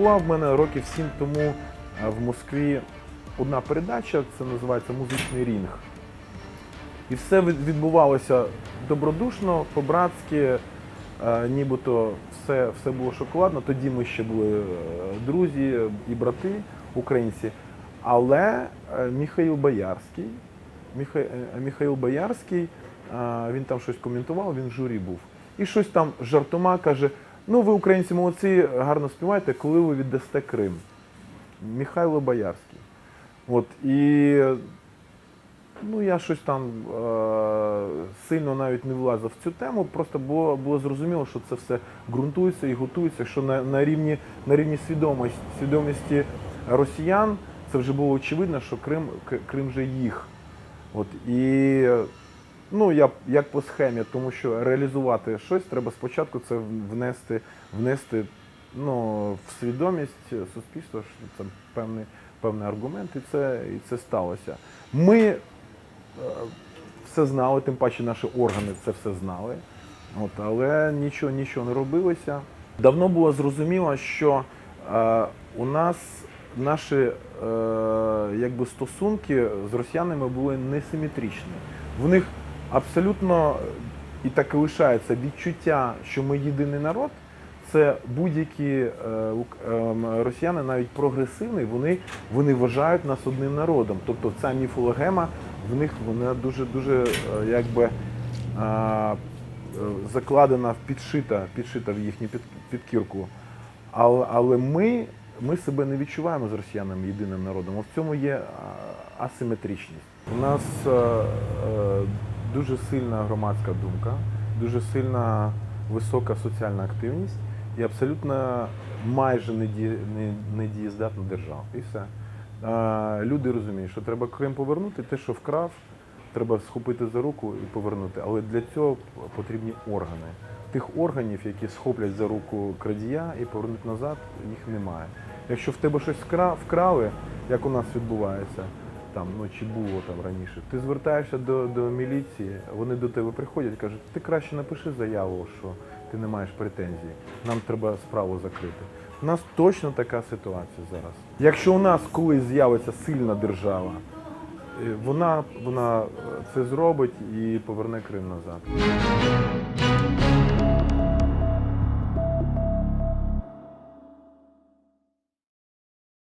Була в мене років сім тому е, в Москві одна передача, це називається Музичний рінг. І все відбувалося добродушно, по-братськи, е, нібито все, все було шоколадно. Тоді ми ще були е, друзі і брати українці. Але Міхаїл Боярський, Міха... Міхаїл Боярський, він там щось коментував, він в журі був. І щось там жартома каже: ну ви українці молодці, гарно співаєте, коли ви віддасте Крим. Михайло Боярський. От, і ну, я щось там е, сильно навіть не влазив в цю тему, просто було, було зрозуміло, що це все ґрунтується і готується, що на, на рівні, на рівні свідомості, свідомості росіян це вже було очевидно, що Крим, Крим вже їх. От, і ну, я, як по схемі, тому що реалізувати щось треба спочатку це внести, внести ну, в свідомість суспільства, що це певний, певний аргумент, і це, і це сталося. Ми е, все знали, тим паче наші органи це все знали, от, але нічого, нічого не робилося. Давно було зрозуміло, що е, у нас наші е, якби, стосунки з росіянами були несиметричні. В них абсолютно і так і лишається відчуття, що ми єдиний народ. Це будь-які е, ем, росіяни, навіть прогресивні, вони, вони вважають нас одним народом. Тобто ця міфологема в них вона дуже дуже е, якби е, закладена, підшита, підшита в їхню підкірку. Але, але ми, ми себе не відчуваємо з росіянами єдиним народом. В цьому є асиметричність. У нас е, е, дуже сильна громадська думка, дуже сильна висока соціальна активність і абсолютно майже недієздатна держава. І все. Люди розуміють, що треба Крим повернути, те, що вкрав, треба схопити за руку і повернути. Але для цього потрібні органи. Тих органів, які схоплять за руку крадія і повернуть назад, їх немає. Якщо в тебе щось вкрали, як у нас відбувається, там, ну чи було там раніше, ти звертаєшся до, до міліції, вони до тебе приходять, кажуть, ти краще напиши заяву, що ти не маєш претензій, нам треба справу закрити. У нас точно така ситуація зараз. Якщо у нас колись з'явиться сильна держава, е, вона, вона е, це зробить і поверне Крим назад.